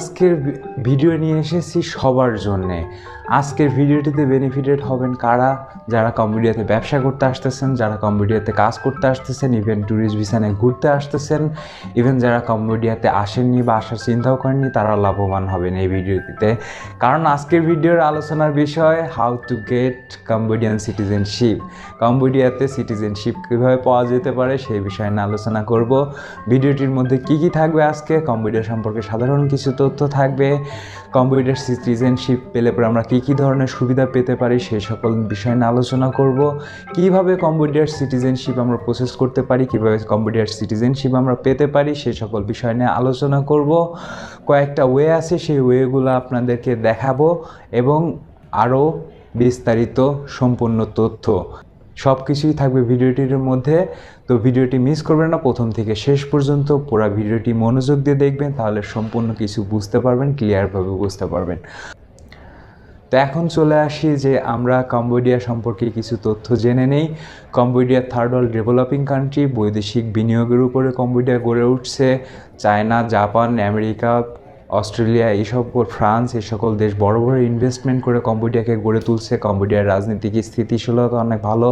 আজকের ভিডিও নিয়ে এসেছি সবার জন্যে। আজকের ভিডিওটিতে বেনিফিটেড হবেন কারা? যারা কম্বোডিয়াতে ব্যবসা করতে আসতেছেন, যারা কম্বোডিয়াতে কাজ করতে আসতেছেন ইভেন ট্যুরিস্ট ভিসানে ঘুরতে আসতেছেন ইভেন যারা কম্বোডিয়াতে আসেননি বা আসার চিন্তাও করেননি তারা লাভবান হবেন এই ভিডিওটিতে। কারণ আজকের ভিডিওর আলোচনার বিষয় how to get Cambodian citizenship কম্বোডিয়াতে citizenship কীভাবে পাওয়া যেতে পারে, সেই বিষয়ে নিয়ে আলোচনা করব। ভিডিওটির মধ্যে কি কি থাকবে আজকে? কম্বোডিয়া সম্পর্কে সাধারণ কিছু তথ্য থাকবে। কম্বোডিয়ার সিটিজেনশিপ পেলে পরে আমরা কী কী ধরনের সুবিধা পেতে পারি সেই সকল বিষয় নিয়ে আলোচনা করব। কীভাবে কম্বোডিয়ার সিটিজেনশিপ আমরা প্রসেস করতে পারি, কীভাবে কম্বোডিয়ার সিটিজেনশিপ আমরা পেতে পারি সেই সকল বিষয় নিয়ে আলোচনা করব। কয়েকটা ওয়ে আছে, সেই ওয়েগুলো আপনাদেরকে দেখাবো এবং আরও বিস্তারিত সম্পূর্ণ তথ্য। সব কিছুই থাকবে ভিডিওটির মধ্যে। তো ভিডিওটি মিস করবেন না, প্রথম থেকে শেষ পর্যন্ত পুরো ভিডিওটি মনোযোগ দিয়ে দেখবেন, তাহলে সম্পূর্ণ কিছু বুঝতে পারবেন ক্লিয়ারভাবে বুঝতে পারবেন। তো এখন চলে আসি যে আমরা কম্বোডিয়া সম্পর্কে কিছু তথ্য জেনে নেই। Cambodia third world developing country বৈদেশিক বিনিয়োগের উপরে কম্বোডিয়া গড়ে উঠছে। চায়না, জাপান, আমেরিকা অস্ট্রেলিয়া এইসব ফ্রান্স, এই সকল দেশ বড় বড় ইনভেস্টমেন্ট করে কম্বোডিয়াকে গড়ে তুলছে। কম্বোডিয়ার রাজনীতিক স্থিতিশীলতা অনেক ভালো,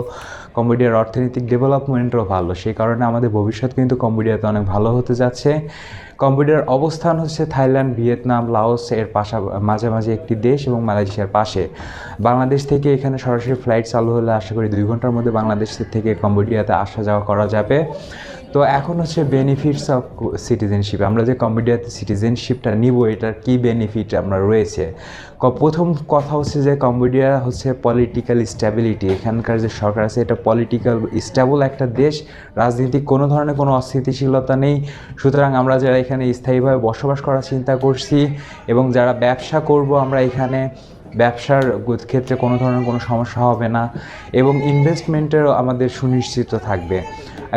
কম্বোডিয়ার অর্থনৈতিক ডেভেলপমেন্টও ভালো। সেই কারণে আমাদের ভবিষ্যৎ কিন্তু কম্বোডিয়াতে অনেক ভালো হতে যাচ্ছে। কম্বোডিয়ার অবস্থান হচ্ছে থাইল্যান্ড, ভিয়েতনাম, লাওস, এর পাশা, মাঝামাঝি একটি দেশ এবং মালয়েশিয়ার পাশে। বাংলাদেশ থেকে এখানে সরাসরি ফ্লাইট চালু হলে আশা করি দুই ঘণ্টার মধ্যে বাংলাদেশ থেকে কম্বোডিয়াতে আসা যাওয়া করা যাবে। তো এখন হচ্ছে বেনিফিটস অফ সিটিজেনশিপ আমরা যে কম্বোডিয়াতে সিটিজেনশিপটা নিব, এটার কী বেনিফিট আমরা রয়েছে? প্রথম কথা হচ্ছে যে কম্বোডিয়া হচ্ছে পলিটিক্যাল স্ট্যাবিলিটি এখানকার যে সরকার আছে, এটা পলিটিক্যাল স্ট্যাবল একটা দেশ রাজনীতিক কোনো ধরনের কোনো অস্থিতিশীলতা নেই। সুতরাং আমরা যারা এখানে স্থায়ীভাবে বসবাস করার চিন্তা করছি এবং যারা ব্যবসা করব, আমরা এখানে ব্যবসার ক্ষেত্রে কোনো ধরনের কোনো সমস্যা হবে না এবং ইনভেস্টমেন্টেরও আমাদের সুনিশ্চিত থাকবে।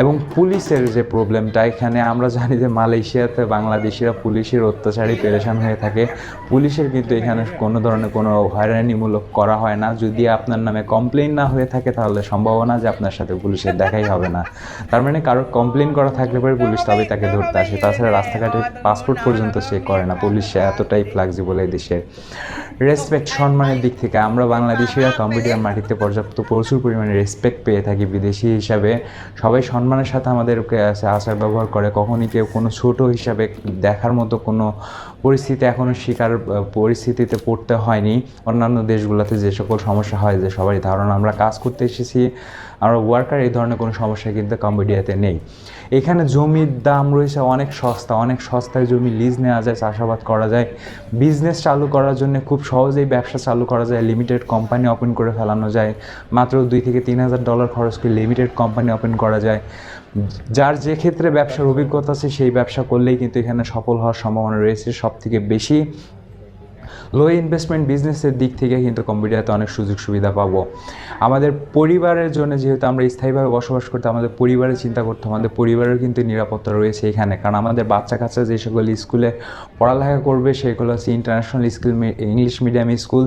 এবং পুলিশের যে প্রবলেমটা, এখানে আমরা জানি যে মালয়েশিয়াতে বাংলাদেশিরা পুলিশের অত্যাচারী পেরেশান হয়ে থাকে। পুলিশের কিন্তু এখানে কোনো ধরনের কোনো হয়রানিমূলক করা হয় না। যদি আপনার নামে কমপ্লেন না হয়ে থাকে, তাহলে সম্ভাবনা যে আপনার সাথে পুলিশের দেখাই হবে না। তার মানে কারোর কমপ্লেন করা থাকলে পরে পুলিশ তবেই তাকে ধরতে আসে। তাছাড়া রাস্তাঘাটে পাসপোর্ট পর্যন্ত চেক করে না। পুলিশ এতটাই ফ্লেক্সিবল এই দেশের রেসপেক্ট সম্মানের দিক থেকে আমরা বাংলাদেশিরা কম্পিউটার মাটিতে পর্যাপ্ত প্রচুর পরিমাণে রেসপেক্ট পেয়ে থাকি বিদেশি হিসাবে। সবাই সম্মানের সাথে আমাদেরকে আচার ব্যবহার করে কখনই কেউ কোনো ছোট হিসাবে দেখার মতো কোনো পরিস্থিতি এখনও শিকার পরিস্থিতিতে পড়তে হয়নি। অন্যান্য দেশগুলোতে যে সকল সমস্যা হয়, যে সবারই ধারণা, আমরা কাজ করতে এসেছি। আমরা ওয়ার্কার এই ধরনের কোনো সমস্যা কিন্তু কম্বোডিয়াতে নেই। এখানে জমির দাম রয়েছে অনেক সস্তা, অনেক সস্তায় জমি লিজ নেওয়া যায়, চাষাবাদ করা যায়। বিজনেস চালু করার জন্য খুব সহজেই ব্যবসা চালু করা যায় লিমিটেড কোম্পানি ওপেন করে ফেলানো যায়। মাত্র দুই থেকে তিন হাজার ডলার খরচ করে লিমিটেড কোম্পানি ওপেন করা যায়। যার যে ক্ষেত্রে ব্যবসার অভিজ্ঞতা আছে, সেই ব্যবসা করলেই কিন্তু এখানে সফল হওয়ার সম্ভাবনা রয়েছে। সব থেকে বেশি লো ইনভেস্টমেন্ট বিজনেসের দিক থেকে কিন্তু কম্পিউটারতে অনেক সুযোগ সুবিধা পাবো। আমাদের পরিবারের জন্য যেহেতু আমরা স্থায়ীভাবে বসবাস করতে আমাদের পরিবারের চিন্তা করতে আমাদের পরিবারের কিন্তু নিরাপত্তা রয়েছে এখানে। কারণ আমাদের বাচ্চা কাচ্চা যে সকল স্কুলে পড়ালেখা করবে সেগুলো হচ্ছে international school English medium school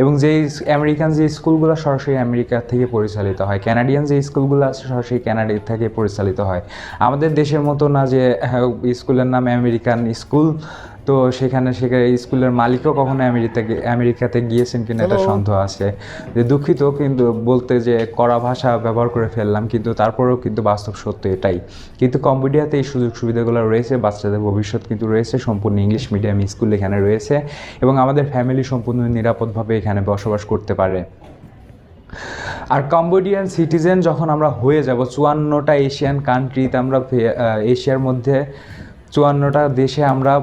এবং যে আমেরিকান যে স্কুলগুলো সরাসরি আমেরিকা থেকে পরিচালিত হয় ক্যানাডিয়ান যে স্কুলগুলো আছে সরাসরি কানাডা থেকে পরিচালিত হয়। আমাদের দেশের মতো না যে হ্যাঁ, স্কুলের নাম আমেরিকান স্কুল তো সেখানে সেখানে স্কুলের মালিকও কখনো আমেরিকাতে আমেরিকাতে গিয়েছেন কিনা এটা সন্দেহ আছে। যে দুঃখিত কিন্তু বলতে যে কড়া ভাষা ব্যবহার করে ফেললাম কিন্তু তারপরেও কিন্তু বাস্তব সত্য এটাই। কিন্তু কম্বোডিয়াতে এই সুযোগ সুবিধাগুলো রয়েছে বাচ্চাদের ভবিষ্যৎ কিন্তু রয়েছে সম্পূর্ণ ইংলিশ মিডিয়াম স্কুল এখানে রয়েছে এবং আমাদের ফ্যামিলি সম্পূর্ণ নিরাপদভাবে এখানে বসবাস করতে পারে। আর কম্বোডিয়ান সিটিজেন যখন আমরা হয়ে যাব চুয়ান্নটা এশিয়ান কান্ট্রিতে আমরা এশিয়ার মধ্যে চুয়ান্নটা দেশে আমরা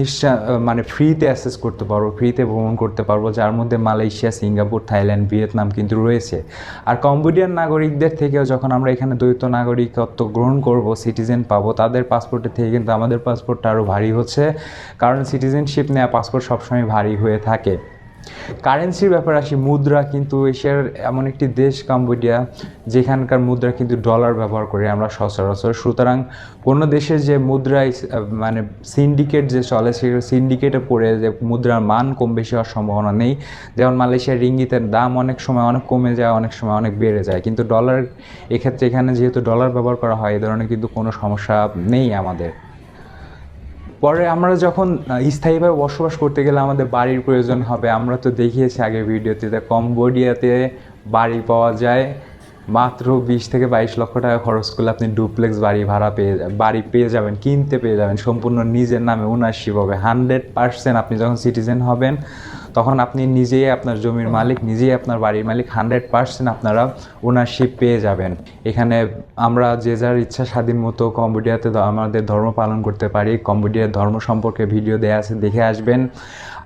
নিশ্চয় মানে ফ্রিতে অ্যাসেস করতে পারব ফ্রিতে ভ্রমণ করতে পারব, যার মধ্যে মালয়েশিয়া, সিঙ্গাপুর, থাইল্যান্ড, ভিয়েতনাম কিন্তু রয়েছে। আর কম্বোডিয়ান নাগরিকদের থেকেও যখন আমরা এখানে দ্বৈত নাগরিকত্ব গ্রহণ করব সিটিজেন পাবো, তাদের পাসপোর্টের থেকে কিন্তু আমাদের পাসপোর্টটা আরও ভারী হচ্ছে। কারণ সিটিজেনশিপ নেওয়া পাসপোর্ট সবসময় ভারী হয়ে থাকে। কারেন্সির ব্যাপারে আসি, মুদ্রা কিন্তু এশিয়ার এমন একটি দেশ, কাম্বোডিয়া, যেখানকার মুদ্রা কিন্তু ডলার ব্যবহার করি আমরা সচরাচর। সুতরাং কোনো দেশের যে মুদ্রায় মানে সিন্ডিকেট যে চলে সেই সিন্ডিকেটে পড়ে যে মুদ্রার মান কম বেশি হওয়ার সম্ভাবনা নেই। যেমন মালয়েশিয়ার রিঙ্গিতের দাম অনেক সময় অনেক কমে যায়, অনেক সময় অনেক বেড়ে যায়। কিন্তু ডলার এক্ষেত্রে এখানে যেহেতু ডলার ব্যবহার করা হয়, এ ধরনের কিন্তু কোনো সমস্যা নেই আমাদের। পরে আমরা যখন স্থায়ীভাবে বসবাস করতে গেলে আমাদের বাড়ির প্রয়োজন হবে, আমরা তো দেখিয়েছি আগে ভিডিওতে যে কম্বোডিয়াতে বাড়ি পাওয়া যায়, মাত্র বিশ থেকে বাইশ লক্ষ টাকা খরচ করলে আপনি ডুপ্লেক্স বাড়ি ভাড়া পেয়ে বাড়ি পেয়ে যাবেন, কিনতে পেয়ে যাবেন, সম্পূর্ণ নিজের নামে ওনারশিপ হবে। হান্ড্রেড পার্সেন্ট আপনি যখন সিটিজেন হবেন তখন আপনি নিজেই আপনার জমির মালিক, নিজেই আপনার বাড়ির মালিক হান্ড্রেড পার্সেন্ট আপনারা ওনারশিপ পেয়ে যাবেন। এখানে আমরা যে যার ইচ্ছা স্বাধীন মতো কম্বোডিয়াতে আমাদের ধর্ম পালন করতে পারি। কম্বোডিয়ার ধর্ম সম্পর্কে ভিডিও দেওয়া আছে, দেখে আসবেন।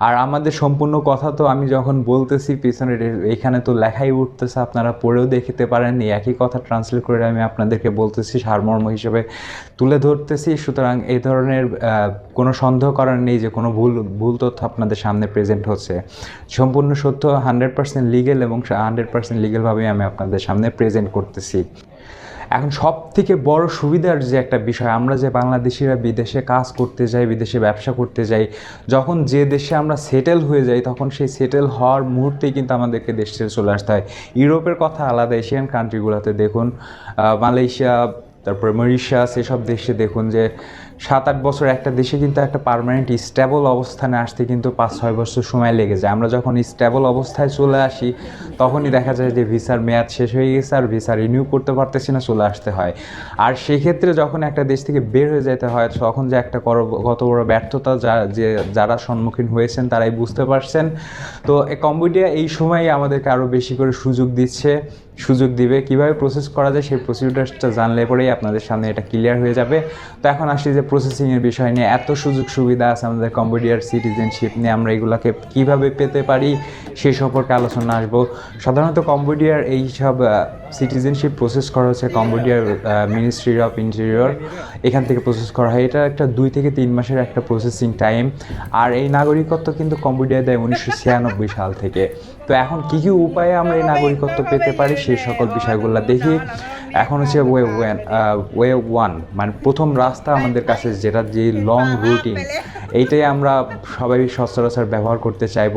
আর আমাদের সম্পূর্ণ কথা তো আমি যখন বলতেছি পিছনে এখানে তো লেখাই উঠতেছে, আপনারা পড়েও দেখতে পারেন একই কথা ট্রান্সলেট করে আমি আপনাদেরকে বলতেছি, সারমর্ম হিসেবে তুলে ধরতেছি। সুতরাং এই ধরনের কোনো সন্দেহ করার নেই যে কোনো ভুল ভুল তথ্য আপনাদের সামনে প্রেজেন্ট হচ্ছে। সম্পূর্ণ সত্য হান্ড্রেড পার্সেন্ট লিগেল এবং হান্ড্রেড পার্সেন্ট লিগেলভাবেই আমি আপনাদের সামনে প্রেজেন্ট করতেছি। এখন সব থেকে বড় সুবিধার যে একটা বিষয়, আমরা যে বাংলাদেশিরা বিদেশে কাজ করতে যাই, বিদেশে ব্যবসা করতে যাই, যখন যে দেশে আমরা সেটেল হয়ে যাই, তখন সেই সেটেল হওয়ার মুহূর্তেই কিন্তু আমাদেরকে দেশ ছেড়ে চলে আসতে হয়। ইউরোপের কথা আলাদা, এশিয়ান কান্ট্রিগুলোতে দেখুন মালয়েশিয়া, তারপরে মরিশাস এসব দেশে দেখুন যে সাত আট বছর একটা দেশে কিন্তু একটা পার্মানেন্ট স্টেবল অবস্থানে আসতে কিন্তু পাঁচ ছয় বছর সময় লেগে যায়। আমরা যখন স্টেবল অবস্থায় চলে আসি, তখনই দেখা যায় যে ভিসার মেয়াদ শেষ হয়ে গেছে আর ভিসা রিনিউ করতে পারতেছি না, চলে আসতে হয়। আর সেক্ষেত্রে যখন একটা দেশ থেকে বের হয়ে যেতে হয়, তখন যে একটা কত বড় ব্যর্থতা যা, যে যারা সম্মুখীন হয়েছেন তারাই বুঝতে পারছেন। তো কম্বোডিয়া এই সময়ই আমাদেরকে আরও বেশি করে সুযোগ দিচ্ছে। সুযোগ দিবে, কীভাবে প্রসেস করা যায় সেই প্রসিডিউরটা জানলে পরেই আপনাদের সামনে এটা ক্লিয়ার হয়ে যাবে। তো এখন আসি যে প্রসেসিংয়ের বিষয় নিয়ে। এত সুযোগ সুবিধা আছে আমাদের কম্বোডিয়ার সিটিজেনশিপ নিয়ে। আমরা এগুলোকে কীভাবে পেতে পারি সে সম্পর্কে আলোচনা আসব। সাধারণত কম্বোডিয়ার এই সব সিটিজেনশিপ প্রসেস করা হচ্ছে কম্বোডিয়ার মিনিস্ট্রি অফ ইন্টেরিয়র এখান থেকে প্রসেস করা হয়। এটা একটা দুই থেকে তিন মাসের একটা প্রসেসিং টাইম আর এই নাগরিকত্ব কিন্তু কম্বোডিয়া দেয় উনিশশো ছিয়ানব্বই সাল থেকে। তো এখন কী কী উপায়ে আমরা এই নাগরিকত্ব পেতে পারি সেই সকল বিষয়গুলো দেখি। এখন হচ্ছে ওয়ে ওয়ান ওয়ে ওয়ান মানে প্রথম রাস্তা আমাদের কাছে যেটা যে লং রুটিন এইটাই আমরা সবাই সচরাচর ব্যবহার করতে চাইব।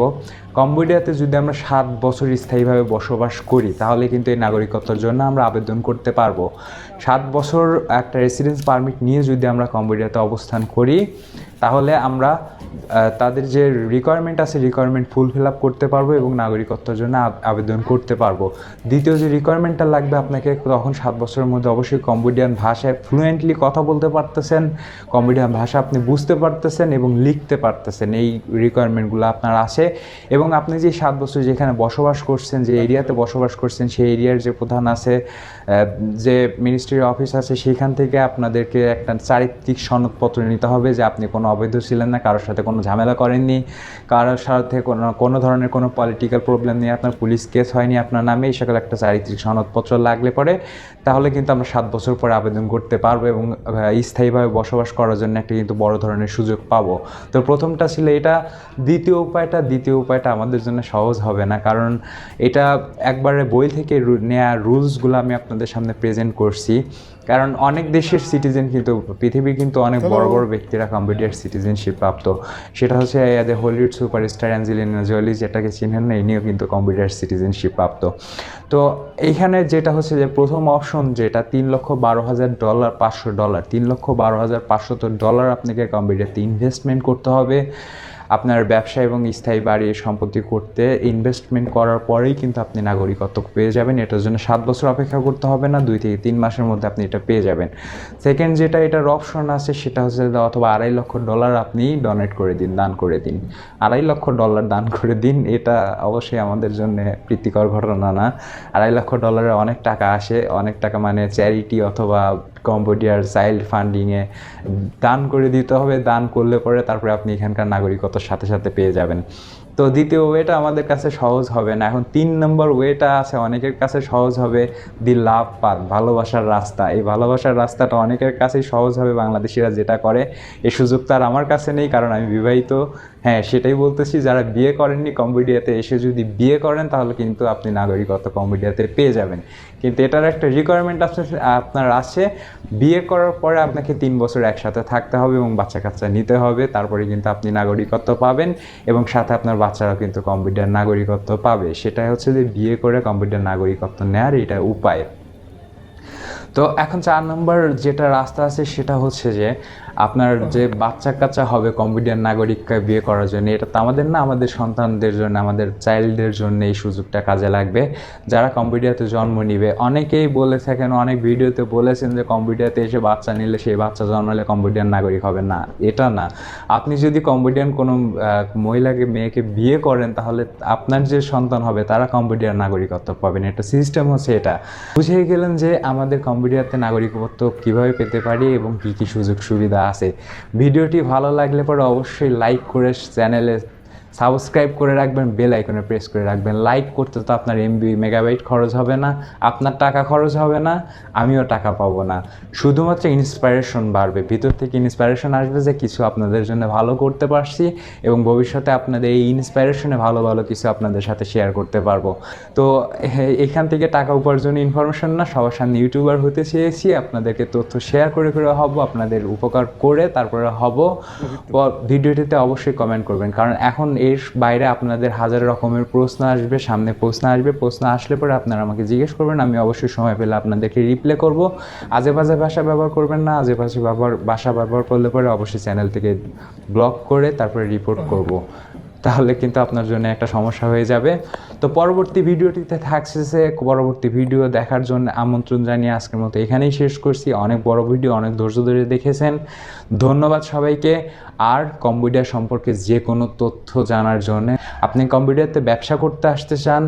কম্বোডিয়াতে যদি আমরা সাত বছর স্থায়ীভাবে বসবাস করি, তাহলে কিন্তু এই নাগরিকত্বের জন্য আমরা আবেদন করতে পারব। সাত বছর একটা রেসিডেন্স পারমিট নিয়ে যদি আমরা কম্বোডিয়াতে অবস্থান করি তাহলে আমরা তাদের যে রিকোয়ারমেন্ট আছে রিকোয়ারমেন্ট ফুলফিল আপ করতে পারব এবং নাগরিকত্বের জন্য আবেদন করতে পারব। দ্বিতীয় যে রিকোয়ারমেন্টটা লাগবে আপনাকে, তখন সাত বছরের মধ্যে অবশ্যই কম্বোডিয়ান ভাষায় ফ্লুয়েন্টলি কথা বলতে পারতেছেন। কম্বোডিয়ান ভাষা আপনি বুঝতে পারতেছেন এবং লিখতে পারতেছেন। এই রিকোয়ারমেন্টগুলো আপনার আছে। এবং আপনি যে সাত বছর যেখানে বসবাস করছেন, যে এরিয়াতে বসবাস করছেন, সেই এরিয়ার যে প্রধান আছে যে মিনিস্ট্রির অফিস আছে, সেখান থেকে আপনাদেরকে একটা চারিত্রিক সনদপত্র নিতে হবে যে আপনি কোনো অবৈধ ছিলেন না, কারোর সাথে কোনো ঝামেলা করেননি, কারোর সাথে কোনো কোনো ধরনের কোনো পলিটিক্যাল প্রবলেম নিয়ে আপনার পুলিশ কেস হয়নি আপনার নামে, এই সকল একটা চারিত্রিক সনদপত্র লাগলে পরে, তাহলে কিন্তু আমরা সাত বছর পরে আবেদন করতে পারব এবং স্থায়ীভাবে বসবাস করার জন্য একটা কিন্তু বড় ধরনের সুযোগ পাবো। তো প্রথমটা ছিল এটা, দ্বিতীয় উপায়টা দ্বিতীয় উপায়টা আমাদের জন্য সহজ হবে না, কারণ এটা একবারে বই থেকে নেওয়া রুলসগুলো আমি আপনাদের সামনে প্রেজেন্ট করছি। কারণ অনেক দেশের সিটিজেন কিন্তু পৃথিবীর কিন্তু অনেক বড় বড় ব্যক্তিরা কম্পিউটার সিটিজেনশিপ প্রাপ্ত। সেটা হচ্ছে যে হলিউড সুপারস্টার অ্যাঞ্জেলিনা জলি যেটাকে চিনেন না ইনিও কিন্তু কম্পিউটার সিটিজেনশিপ প্রাপ্ত। তো এইখানে যেটা হচ্ছে যে প্রথম অপশন যেটা তিন লক্ষ বারো হাজার ডলার পাঁচশো ডলার তিন লক্ষ বারো হাজার পাঁচশো ডলার আপনাকে কম্পিউটারতে ইনভেস্টমেন্ট করতে হবে। আপনার ব্যবসা এবং স্থায়ী বাড়ি সম্পত্তি করতে ইনভেস্টমেন্ট করার পরেই কিন্তু আপনি নাগরিকত্ব পেয়ে যাবেন। এটার জন্য সাত বছর অপেক্ষা করতে হবে না, দুই থেকে তিন মাসের মধ্যে আপনি এটা পেয়ে যাবেন। সেকেন্ড যেটা, এটার অপশন আছে, সেটা হচ্ছে অথবা আড়াই লক্ষ ডলার আপনি ডোনেট করে দিন, দান করে দিন। আড়াই লক্ষ ডলার দান করে দিন, এটা অবশ্যই আমাদের জন্য প্রীতিকর ঘটনা না। আড়াই লক্ষ ডলারে অনেক টাকা আসে, অনেক টাকা মানে চ্যারিটি অথবা কম্বোডিয়ার চাইল্ড ফান্ডিংয়ে দান করে দিতে হবে, দান করলে পরে তারপরে আপনি এখানকার নাগরিকত্বর সাথে সাথে পেয়ে যাবেন। তো দ্বিতীয় ওয়েটা আমাদের কাছে সহজ হবে না। এখন তিন নম্বর ওয়েটা আছে, অনেকের কাছে সহজ হবে দি লাভ পাথ, ভালোবাসার রাস্তা। এই ভালোবাসার রাস্তাটা অনেকের কাছেই সহজ হবে, বাংলাদেশিরা যেটা করে এই সুযোগ তো আর আমার কাছে নেই, কারণ আমি বিবাহিত। হ্যাঁ সেটাই বলতেছি, যারা বিয়ে করেননি কম্বোডিয়াতে, এসে যদি বিয়ে করেন, তাহলে কিন্তু আপনি নাগরিকত্ব কম্বোডিয়াতে পেয়ে যাবেন। কিন্তু এটার একটা রিকোয়ারমেন্ট আছে, আপনার আছে। বিয়ে করার পরে আপনাকে তিন বছর একসাথে থাকতে হবে এবং বাচ্চা কাচ্চা নিতে হবে। তারপরে কিন্তু আপনি নাগরিকত্ব পাবেন এবং সাথে আপনার বাচ্চারাও কিন্তু কম্পিউটার নাগরিকত্ব পাবে। সেটাই হচ্ছে যে বিয়ে করে কম্পিউটার নাগরিকত্ব নেওয়ার এটা উপায়। তো এখন চার নম্বর যেটা রাস্তা আছে, সেটা হচ্ছে যে আপনার যে বাচ্চা কাচ্চা হবে কম্পিউটার নাগরিককে বিয়ে করার জন্য, এটা তো আমাদের না, আমাদের সন্তানদের জন্য, আমাদের চাইল্ডদের জন্য এই সুযোগটা কাজে লাগবে। যারা কম্পিউটারতে জন্ম নিবে, অনেকেই বলে থাকেন অনেক ভিডিওতে বলেছেন যে কম্পিউটারতে এসে বাচ্চা নিলে সেই বাচ্চা জন্মালে কম্পিউটার নাগরিক হবে না। এটা না। আপনি যদি কম্পিউটার কোনো মহিলাকে, মেয়েকে বিয়ে করেন, তাহলে আপনার যে সন্তান হবে, তারা কম্পিউটার নাগরিকত্ব পাবেন। এটা সিস্টেম হচ্ছে এটা। বুঝে গেলেন যে আমাদের কম্পিউটারতে নাগরিকত্ব কীভাবে পেতে পারি এবং কী কী সুযোগ সুবিধা আছে। ভিডিওটি ভালো লাগলে পরে অবশ্যই লাইক করে চ্যানেলে সাবস্ক্রাইব করে রাখবেন বেল আইকনে প্রেস করে রাখবেন। লাইক করতে তো আপনার এমবি মেগাবাইট খরচ হবে না আপনার টাকা খরচ হবে না আমিও টাকা পাবো না। শুধুমাত্র ইন্সপায়ারেশন বাড়বে ভিতর থেকে ইন্সপায়ারেশন আসবে যে কিছু আপনাদের জন্য ভালো করতে পারছি এবং ভবিষ্যতে আপনাদের এই ইন্সপায়ারেশনে ভালো ভালো কিছু আপনাদের সাথে শেয়ার করতে পারব। তো এখান থেকে টাকা উপার্জন ইনফরমেশন না সবার সামনে ইউটিউবার হতে চেয়েছি আপনাদেরকে তথ্য শেয়ার করে করে হব আপনাদের উপকার করে তারপরে হব। ভিডিওটিতে অবশ্যই কমেন্ট করবেন কারণ এখন এর বাইরে আপনাদের হাজার রকমের প্রশ্ন আসবে, সামনে প্রশ্ন আসবে। প্রশ্ন আসলে পরে আপনারা আমাকে জিজ্ঞেস করবেন, আমি অবশ্যই সময় পেলে আপনাদেরকে রিপ্লে করব। আজে বাজে ভাষা ব্যবহার করবেন না আজে বাজে ব্যবহার, ভাষা ব্যবহার করলে পরে অবশ্যই চ্যানেল থেকে ব্লক করে তারপরে রিপোর্ট করব। তাহলে কিন্তু আপনার জন্য একটা সমস্যা হয়ে যাবে। তো পরবর্তী ভিডিওটিতে থাকছে পরবর্তী ভিডিও দেখার জন্য আমন্ত্রণ জানিয়ে আজকের মতো এখানেই শেষ করছি। অনেক বড় ভিডিও, অনেক ধৈর্য ধরে দেখেছেন। ধন্যবাদ সবাইকে। আর কম্পিউটার সম্পর্কে যে কোনো তথ্য জানার জন্য আপনি কম্পিউটারতে ব্যবসা করতে আসতে চান,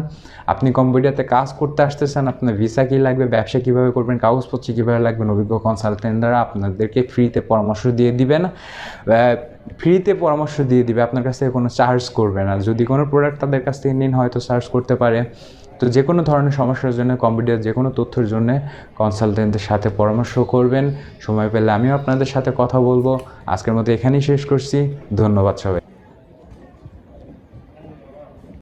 আপনি কম্পিউটারতে কাজ করতে আসতে চান, আপনার ভিসা কী লাগবে, ব্যবসা কীভাবে করবেন, কাগজপত্র কীভাবে লাগবেন অভিজ্ঞ কনসালটেন্ট দ্বারা আপনাদেরকে ফ্রিতে পরামর্শ দিয়ে দিবেন ফ্রিতে পরামর্শ দিয়ে দিবে, আপনার কাছ থেকে কোনো চার্জ করবে না। যদি কোনো প্রোডাক্ট তাদের কাছ থেকে নিন, হয়তো চার্জ করতে পারে। তো যে কোনো ধরনের সমস্যার জন্য কম্পিউটার যে কোনো তথ্যের জন্য কনসালটেন্টের সাথে পরামর্শ করবেন। সময় পেলে আমিও আপনাদের সাথে কথা বলব। আজকের মতো এখানেই শেষ করছি। ধন্যবাদ সবাই